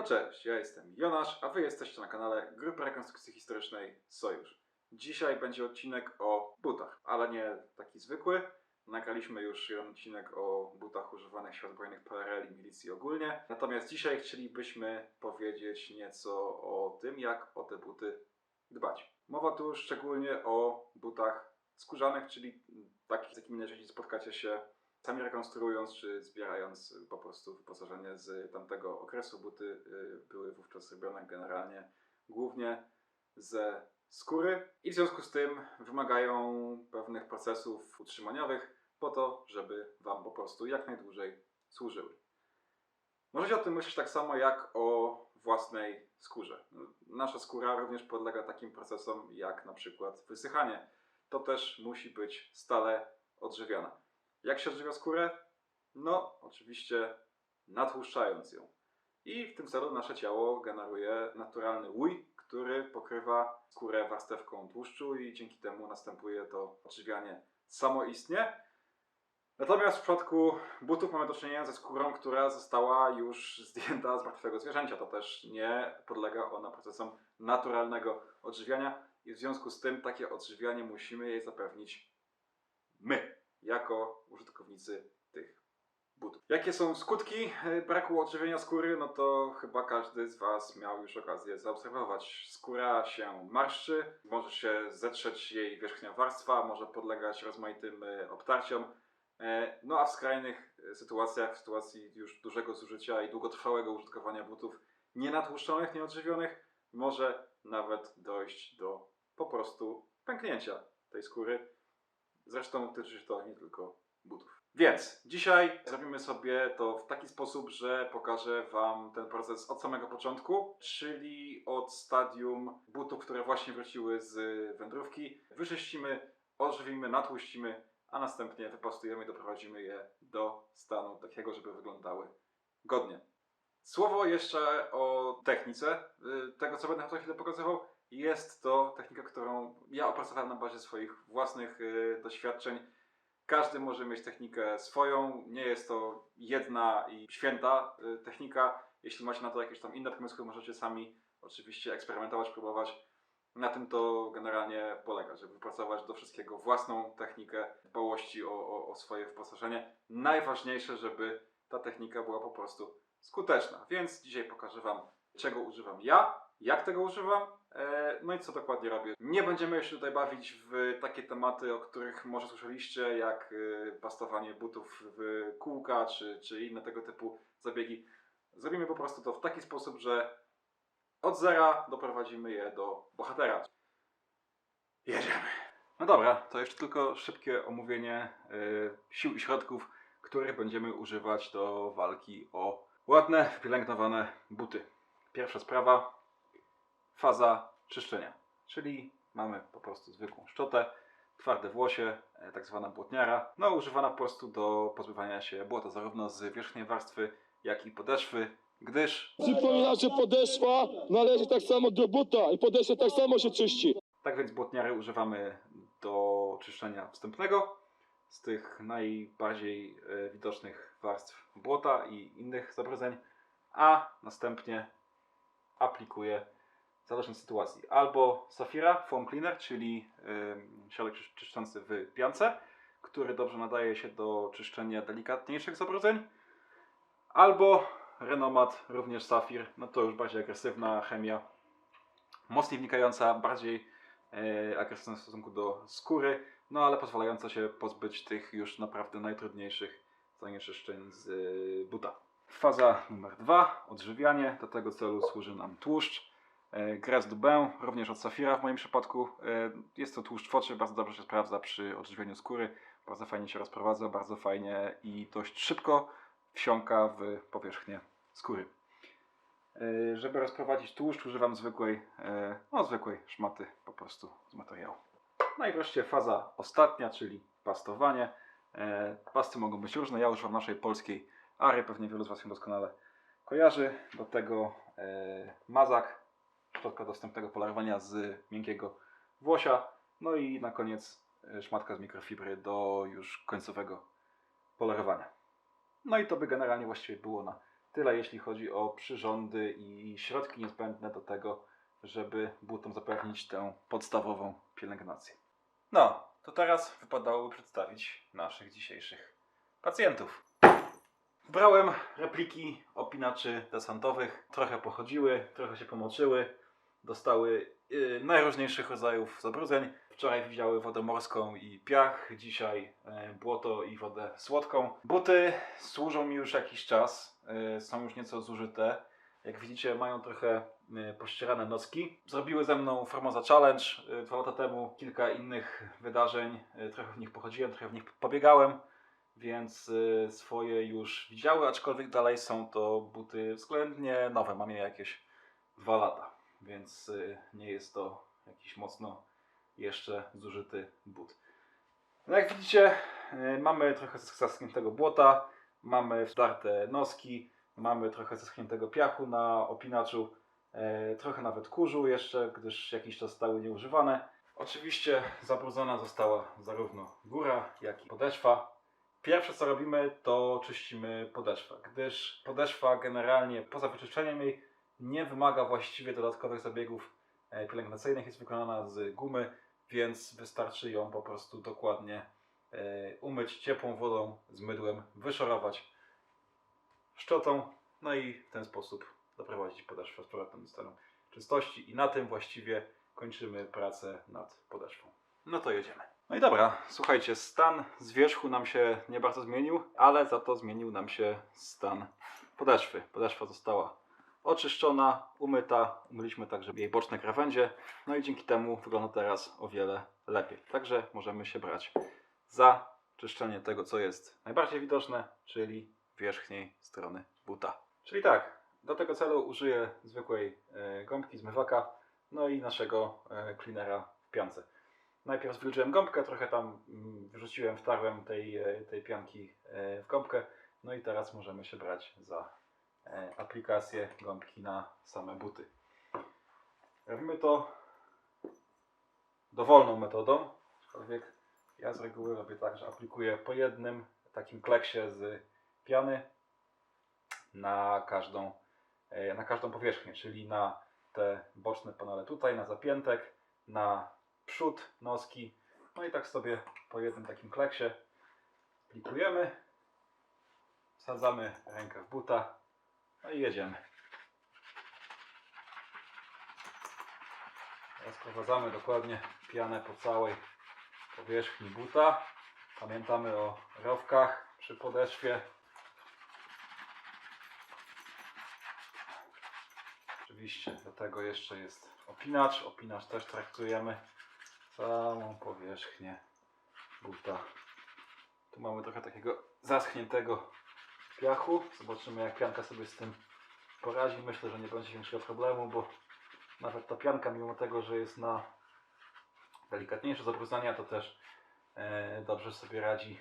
No cześć, ja jestem Jonasz, a wy jesteście na kanale Grupy Rekonstrukcji Historycznej Sojusz. Dzisiaj będzie odcinek o butach, ale nie taki zwykły. Nagraliśmy już jeden odcinek o butach używanych w siłach zbrojnych PRL i milicji ogólnie. Natomiast dzisiaj chcielibyśmy powiedzieć nieco o tym, jak o te buty dbać. Mowa tu szczególnie o butach skórzanych, czyli takich, z jakimi najczęściej spotkacie się sami rekonstruując czy zbierając y, po prostu wyposażenie z tamtego okresu. Buty y, były wówczas robione generalnie głównie ze skóry i w związku z tym wymagają pewnych procesów utrzymaniowych po to, żeby Wam po prostu jak najdłużej służyły. Możecie o tym myśleć tak samo jak o własnej skórze. Nasza skóra również podlega takim procesom jak na przykład wysychanie. To też musi być stale odżywiana. Jak się odżywia skórę? No, oczywiście natłuszczając ją. I w tym celu nasze ciało generuje naturalny łój, który pokrywa skórę warstewką tłuszczu i dzięki temu następuje to odżywianie samoistnie. Natomiast w przypadku butów mamy do czynienia ze skórą, która została już zdjęta z martwego zwierzęcia. To też nie podlega ona procesom naturalnego odżywiania i w związku z tym takie odżywianie musimy jej zapewnić my, jako użytkownicy tych butów. Jakie są skutki e, braku odżywienia skóry? No to chyba każdy z Was miał już okazję zaobserwować. Skóra się marszczy, może się zetrzeć jej wierzchnia warstwa, może podlegać rozmaitym e, obtarciom. E, No a w skrajnych sytuacjach, w sytuacji już dużego zużycia i długotrwałego użytkowania butów nienatłuszczonych, nieodżywionych, może nawet dojść do po prostu pęknięcia tej skóry. Zresztą tyczy się to nie tylko butów. Więc dzisiaj zrobimy sobie to w taki sposób, że pokażę Wam ten proces od samego początku, czyli od stadium butów, które właśnie wróciły z wędrówki. Wyczyścimy, odżywimy, natłuścimy, a następnie wypastujemy i doprowadzimy je do stanu takiego, żeby wyglądały godnie. Słowo jeszcze o technice y, tego, co będę za chwilę pokazywał. Jest to technika, którą ja opracowałem na bazie swoich własnych y, doświadczeń. Każdy może mieć technikę swoją, nie jest to jedna i święta y, technika. Jeśli macie na to jakieś tam inne pomysły, możecie sami oczywiście eksperymentować, próbować. Na tym to generalnie polega, żeby wypracować do wszystkiego własną technikę dbałości o, o, o swoje wyposażenie. Najważniejsze, żeby ta technika była po prostu skuteczna. Więc dzisiaj pokażę Wam, czego używam ja, jak tego używam, e, no i co dokładnie robię. Nie będziemy się tutaj bawić w takie tematy, o których może słyszeliście, jak e, pastowanie butów w kółka, czy, czy inne tego typu zabiegi. Zrobimy po prostu to w taki sposób, że od zera doprowadzimy je do bohatera. Jedziemy. No dobra, to jeszcze tylko szybkie omówienie y, sił i środków, których będziemy używać do walki o ładne, wypielęgnowane buty. Pierwsza sprawa, faza czyszczenia, czyli mamy po prostu zwykłą szczotę, twarde włosie, e, tak zwana błotniara, no używana po prostu do pozbywania się błota zarówno z wierzchniej warstwy, jak i podeszwy, gdyż Przypomina, że podeszwa należy tak samo do buta i podeszwa tak samo się czyści. Tak więc błotniary używamy do czyszczenia wstępnego z tych najbardziej e, widocznych warstw błota i innych zabrudzeń, a następnie aplikuję zależnej sytuacji albo Safira Foam Cleaner, czyli ym, środek czysz- czyszczący w piance, który dobrze nadaje się do czyszczenia delikatniejszych zabrudzeń, albo Renomat, również Safir, no to już bardziej agresywna chemia, mocniej wnikająca, bardziej e, agresywna w stosunku do skóry, no ale pozwalająca się pozbyć tych już naprawdę najtrudniejszych zanieczyszczeń z e, buta. Faza numer dwa, odżywianie. Do tego celu służy nam tłuszcz. E, Graisse du Bain, również od Safira w moim przypadku. E, Jest to tłuszcz foczy, bardzo dobrze się sprawdza przy odżywieniu skóry. Bardzo fajnie się rozprowadza, bardzo fajnie i dość szybko wsiąka w powierzchnię skóry. E, Żeby rozprowadzić tłuszcz używam zwykłej, e, no zwykłej szmaty po prostu z materiału. No i wreszcie faza ostatnia, czyli pastowanie. E, Pasty mogą być różne, ja używam naszej polskiej Ary, pewnie wielu z Was ją doskonale kojarzy. Do tego e, mazak, środka dostępnego polerowania z miękkiego włosia. No i na koniec e, szmatka z mikrofibry do już końcowego polerowania. No i to by generalnie właściwie było na Tyle jeśli chodzi o przyrządy i środki niezbędne do tego, żeby butom zapewnić tę podstawową pielęgnację. No, to teraz wypadałoby przedstawić naszych dzisiejszych pacjentów. Brałem repliki opinaczy desantowych, trochę pochodziły, trochę się pomoczyły, dostały yy, najróżniejszych rodzajów zabrudzeń. Wczoraj widziały wodę morską i piach, dzisiaj yy, błoto i wodę słodką. Buty służą mi już jakiś czas, yy, są już nieco zużyte. Jak widzicie, mają trochę yy, pościerane nocki. Zrobiły ze mną Formosa Challenge dwa lata temu, kilka innych wydarzeń. Trochę w nich pochodziłem, trochę w nich pobiegałem więc swoje już widziały, aczkolwiek dalej są to buty względnie nowe. Mam je jakieś dwa lata, więc y, nie jest to jakiś mocno jeszcze zużyty but. No jak widzicie, y, mamy trochę zaschniętego błota, mamy wdarte noski, mamy trochę zaschniętego piachu na opinaczu, e, trochę nawet kurzu jeszcze, gdyż jakiś czas stały nieużywane. Oczywiście zabrudzona została zarówno góra, jak i podeszwa. Pierwsze co robimy, to czyścimy podeszwę, gdyż podeszwa generalnie poza wyczyszczeniem jej nie wymaga właściwie dodatkowych zabiegów e, pielęgnacyjnych, jest wykonana z gumy, więc wystarczy ją po prostu dokładnie e, umyć ciepłą wodą z mydłem, wyszorować szczotą, no i w ten sposób doprowadzić podeszwę z powrotem do stanu czystości i na tym właściwie kończymy pracę nad podeszwą. No to jedziemy. No i dobra, słuchajcie, stan z wierzchu nam się nie bardzo zmienił, ale za to zmienił nam się stan podeszwy. Podeszwa została oczyszczona, umyta, umyliśmy także jej boczne krawędzie, no i dzięki temu wygląda teraz o wiele lepiej. Także możemy się brać za czyszczenie tego, co jest najbardziej widoczne, czyli wierzchniej strony buta. Czyli tak, do tego celu użyję zwykłej e, gąbki zmywaka, no i naszego e, cleanera w piance. Najpierw zwilżyłem gąbkę, trochę tam mm, wrzuciłem, wtarłem tej, e, tej pianki w gąbkę, no i teraz możemy się brać za aplikację gąbki na same buty. Robimy to dowolną metodą, aczkolwiek ja z reguły robię tak, że aplikuję po jednym takim kleksie z piany na każdą, e, na każdą powierzchnię, czyli na te boczne panele tutaj, na zapiętek, na przód, noski, no i tak sobie po jednym takim kleksie aplikujemy, wsadzamy rękę w buta, no i jedziemy. Teraz sprowadzamy dokładnie pianę po całej powierzchni buta. Pamiętamy o rowkach przy podeszwie. Oczywiście do tego jeszcze jest opinacz. Opinacz też traktujemy całą powierzchnię buta. Tu mamy trochę takiego zaschniętego piachu. Zobaczymy jak pianka sobie z tym poradzi. Myślę, że nie będzie większego problemu, bo nawet ta pianka, mimo tego, że jest na delikatniejsze zabrudzania, to też e, dobrze sobie radzi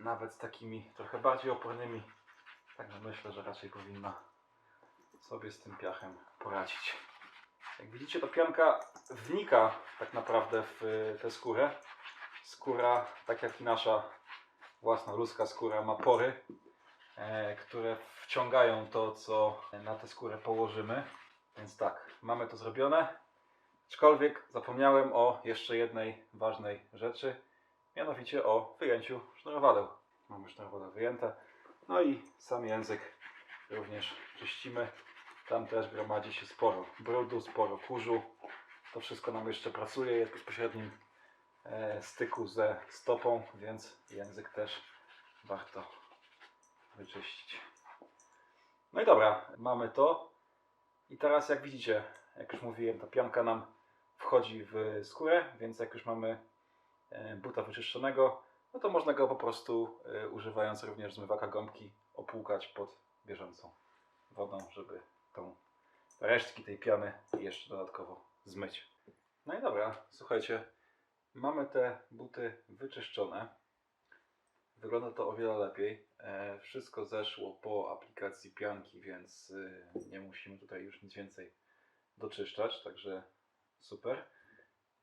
nawet z takimi trochę bardziej opornymi. Także myślę, że raczej powinna sobie z tym piachem poradzić. Jak widzicie, to pianka wnika tak naprawdę w y, tę skórę. Skóra, tak jak i nasza własna ludzka skóra, ma pory, e, które wciągają to, co na tę skórę położymy. Więc tak, mamy to zrobione. Aczkolwiek zapomniałem o jeszcze jednej ważnej rzeczy, mianowicie o wyjęciu sznurowadeł. Mamy sznurowadeł wyjęte. No i sam język również czyścimy. Tam też gromadzi się sporo brudu, sporo kurzu. To wszystko nam jeszcze pracuje, jest bezpośrednim styku ze stopą, więc język też warto wyczyścić. No i dobra, mamy to. I teraz jak widzicie, jak już mówiłem, ta pianka nam wchodzi w skórę, więc jak już mamy e, buta wyczyszczonego, no to można go po prostu e, używając również zmywaka gąbki opłukać pod bieżącą wodą, żeby tą resztki tej piany jeszcze dodatkowo zmyć. No i dobra, słuchajcie, mamy te buty wyczyszczone. Wygląda to o wiele lepiej. E, wszystko zeszło po aplikacji pianki, więc y, nie musimy tutaj już nic więcej doczyszczać, także super.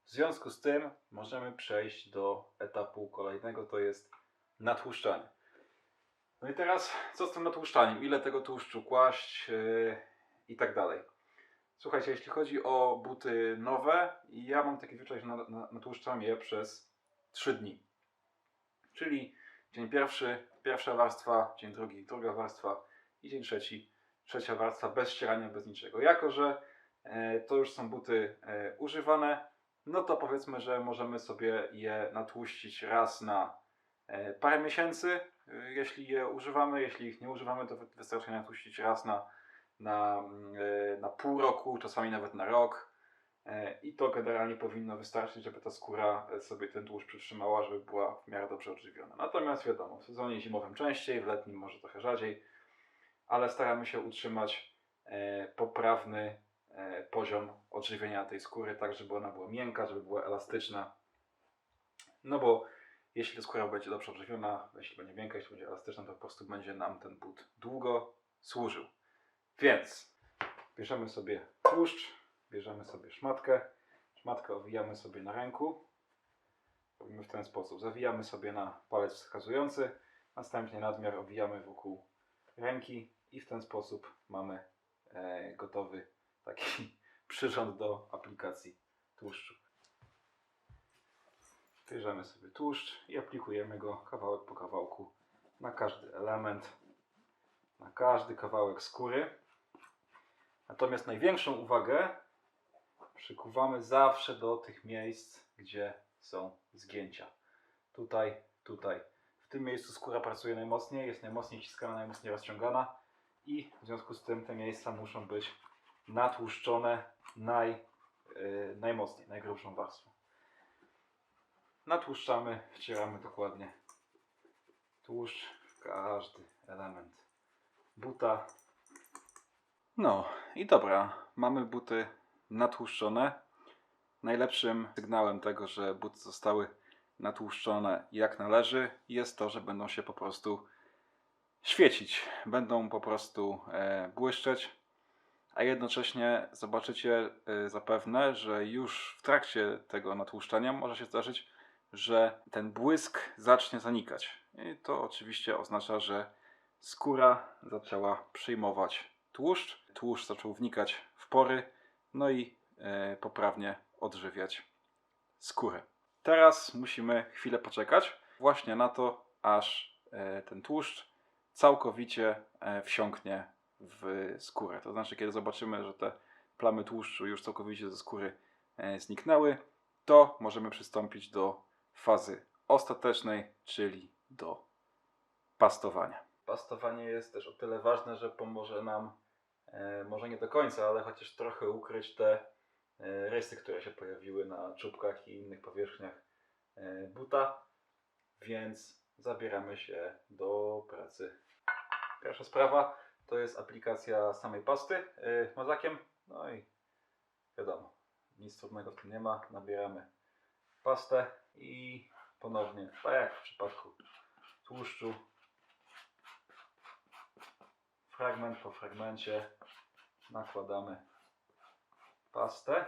W związku z tym możemy przejść do etapu kolejnego, to jest natłuszczanie. No i teraz co z tym natłuszczaniem? Ile tego tłuszczu kłaść yy, i tak dalej. Słuchajcie, jeśli chodzi o buty nowe, ja mam taki zwyczaj, że na- na- natłuszczam je przez 3 dni. Czyli dzień pierwszy, pierwsza warstwa, dzień drugi, druga warstwa i dzień trzeci, trzecia warstwa bez ścierania, bez niczego. Jako, że e, to już są buty e, używane, no to powiedzmy, że możemy sobie je natłuścić raz na e, parę miesięcy, jeśli je używamy. Jeśli ich nie używamy, to wy- wystarczy natłuścić raz na, na, e, na pół roku, czasami nawet na rok. E, I to generalnie powinno wystarczyć, żeby ta skóra e, sobie ten tłuszcz przytrzymała, żeby była w miarę dobrze odżywiona. Natomiast wiadomo, w sezonie zimowym częściej, w letnim może trochę rzadziej, ale staramy się utrzymać poprawny poziom odżywienia tej skóry, tak żeby ona była miękka, żeby była elastyczna. No bo jeśli ta skóra będzie dobrze odżywiona, jeśli będzie miękka, jeśli będzie elastyczna, to po prostu będzie nam ten but długo służył. Więc bierzemy sobie tłuszcz, bierzemy sobie szmatkę, szmatkę owijamy sobie na ręku. Robimy w ten sposób. Zawijamy sobie na palec wskazujący, następnie nadmiar owijamy wokół ręki i w ten sposób mamy e, gotowy taki przyrząd do aplikacji tłuszczu. Bierzemy sobie tłuszcz i aplikujemy go kawałek po kawałku na każdy element, na każdy kawałek skóry. Natomiast największą uwagę przykuwamy zawsze do tych miejsc, gdzie są zgięcia. Tutaj, tutaj. W tym miejscu skóra pracuje najmocniej, jest najmocniej ściskana, najmocniej rozciągana i w związku z tym te miejsca muszą być natłuszczone naj, yy, najmocniej, najgrubszą warstwą. Natłuszczamy, wcieramy dokładnie tłuszcz w każdy element buta. No i dobra, mamy buty natłuszczone. Najlepszym sygnałem tego, że buty zostały natłuszczone jak należy, jest to, że będą się po prostu świecić. Będą po prostu e, błyszczeć, a jednocześnie zobaczycie e, zapewne, że już w trakcie tego natłuszczania może się zdarzyć, że ten błysk zacznie zanikać. I to oczywiście oznacza, że skóra zaczęła przyjmować tłuszcz, tłuszcz zaczął wnikać w pory, no i e, poprawnie odżywiać skórę. Teraz musimy chwilę poczekać właśnie na to, aż e, ten tłuszcz całkowicie e, wsiąknie w skórę. To znaczy, kiedy zobaczymy, że te plamy tłuszczu już całkowicie ze skóry zniknęły, to możemy przystąpić do fazy ostatecznej, czyli do pastowania. Pastowanie jest też o tyle ważne, że pomoże nam, e, może nie do końca, ale chociaż trochę ukryć te e, rysy, które się pojawiły na czubkach i innych powierzchniach e, buta, więc zabieramy się do pracy. Pierwsza sprawa to jest aplikacja samej pasty mazakiem, no i wiadomo, nic trudnego w tym nie ma, nabieramy pastę i ponownie, tak jak w przypadku tłuszczu, fragment po fragmencie nakładamy pastę.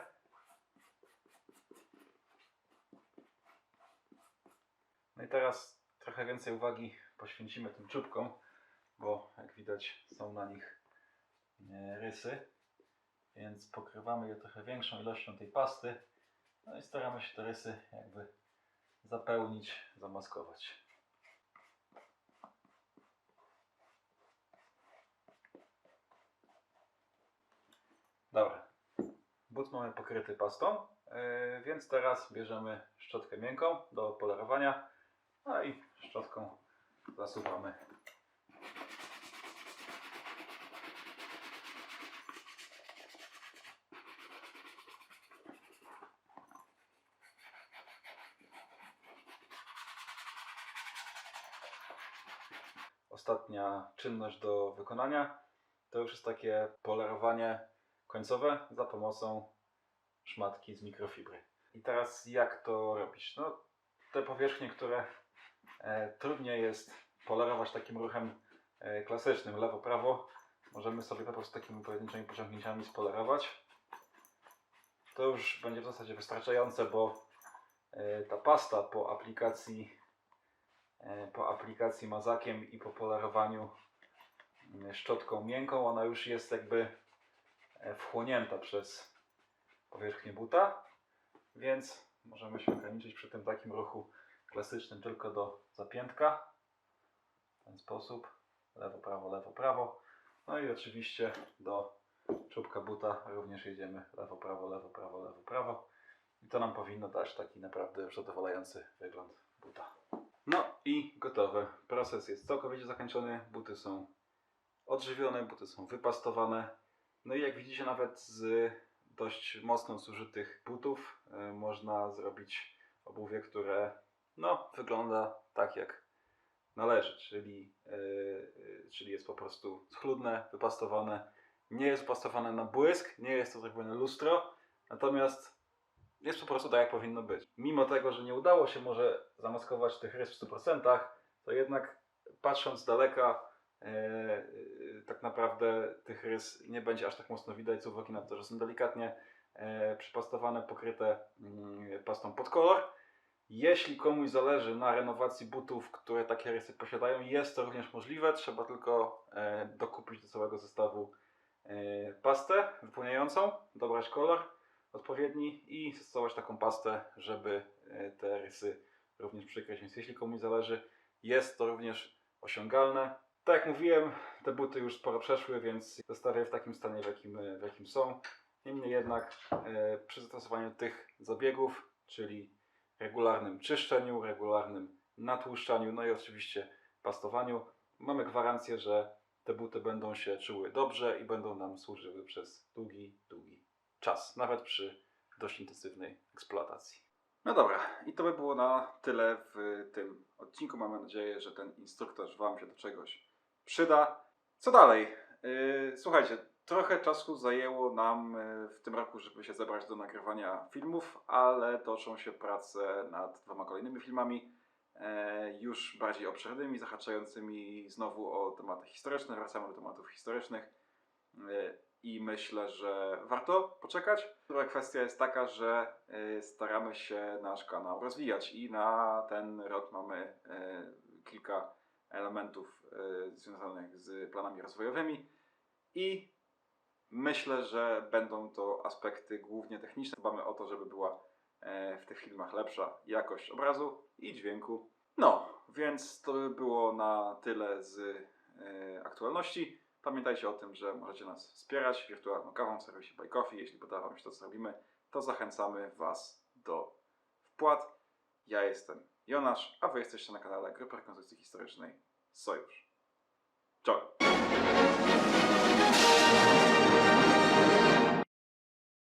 No i teraz trochę więcej uwagi poświęcimy tym czubkom, bo jak widać są na nich e, rysy, więc pokrywamy je trochę większą ilością tej pasty. No i staramy się te rysy jakby zapełnić, zamaskować. Dobra. But mamy pokryty pastą, yy, więc teraz bierzemy szczotkę miękką do polerowania, no i szczotką zasuwamy. Ostatnia czynność do wykonania to już jest takie polerowanie końcowe za pomocą szmatki z mikrofibry. I teraz jak to robić? No, te powierzchnie, które e, trudniej jest polerować takim ruchem e, klasycznym, lewo-prawo, możemy sobie po prostu takimi pojedynczymi pociągnięciami spolerować. To już będzie w zasadzie wystarczające, bo e, ta pasta po aplikacji e, po aplikacji mazakiem i po polerowaniu mm, szczotką miękką, ona już jest jakby wchłonięta przez powierzchnię buta, więc możemy się ograniczyć przy tym takim ruchu klasycznym tylko do zapiętka. W ten sposób. Lewo, prawo, lewo, prawo. No i oczywiście do czubka buta również jedziemy lewo, prawo, lewo, prawo, lewo, prawo. I to nam powinno dać taki naprawdę zadowalający wygląd buta. No i gotowe. Proces jest całkowicie zakończony. Buty są odżywione, buty są wypastowane. No i jak widzicie nawet z dość mocno zużytych butów y, można zrobić obuwie, które no, wygląda tak jak należy, czyli, yy, czyli jest po prostu schludne, wypastowane. Nie jest wypastowane na błysk, nie jest to zrobione lustro, natomiast jest po prostu tak jak powinno być. Mimo tego, że nie udało się może zamaskować tych rys w 100%, to jednak patrząc z daleka tak naprawdę tych rys nie będzie aż tak mocno widać z uwagi na to, że są delikatnie yy, przypastowane, pokryte yy, pastą pod kolor. Jeśli komuś zależy na renowacji butów, które takie rysy posiadają, jest to również możliwe. Trzeba tylko e, dokupić do całego zestawu e, pastę wypełniającą, dobrać kolor odpowiedni i zastosować taką pastę, żeby e, te rysy również przykryć. Jeśli komuś zależy, jest to również osiągalne. Tak jak mówiłem, te buty już sporo przeszły, więc zostawię w takim stanie, w jakim, w jakim są. Niemniej jednak e, przy zastosowaniu tych zabiegów, czyli regularnym czyszczeniu, regularnym natłuszczaniu, no i oczywiście pastowaniu. Mamy gwarancję, że te buty będą się czuły dobrze i będą nam służyły przez długi, długi czas, nawet przy dość intensywnej eksploatacji. No dobra, i to by było na tyle w tym odcinku. Mamy nadzieję, że ten instruktaż Wam się do czegoś przyda. Co dalej? Yy, słuchajcie, trochę czasu zajęło nam yy, w tym roku, żeby się zebrać do nagrywania filmów, ale toczą się prace nad dwoma kolejnymi filmami, e, już bardziej obszernymi, zahaczającymi znowu o tematy historyczne. Wracamy do tematów historycznych i myślę, że warto poczekać. Druga kwestia jest taka, że staramy się nasz kanał rozwijać i na ten rok mamy kilka elementów e, związanych z planami rozwojowymi i myślę, że będą to aspekty głównie techniczne. Dbamy o to, żeby była e, w tych filmach lepsza jakość obrazu i dźwięku. No, więc to by było na tyle z e, aktualności. Pamiętajcie o tym, że możecie nas wspierać wirtualną kawą w serwisie Buy Coffee. Jeśli podoba Wam się to, co robimy, to zachęcamy Was do wpłat. Ja jestem Jonasz, a Wy jesteście na kanale Grupy Rekonstrukcji Historycznej Sojusz. Czołem!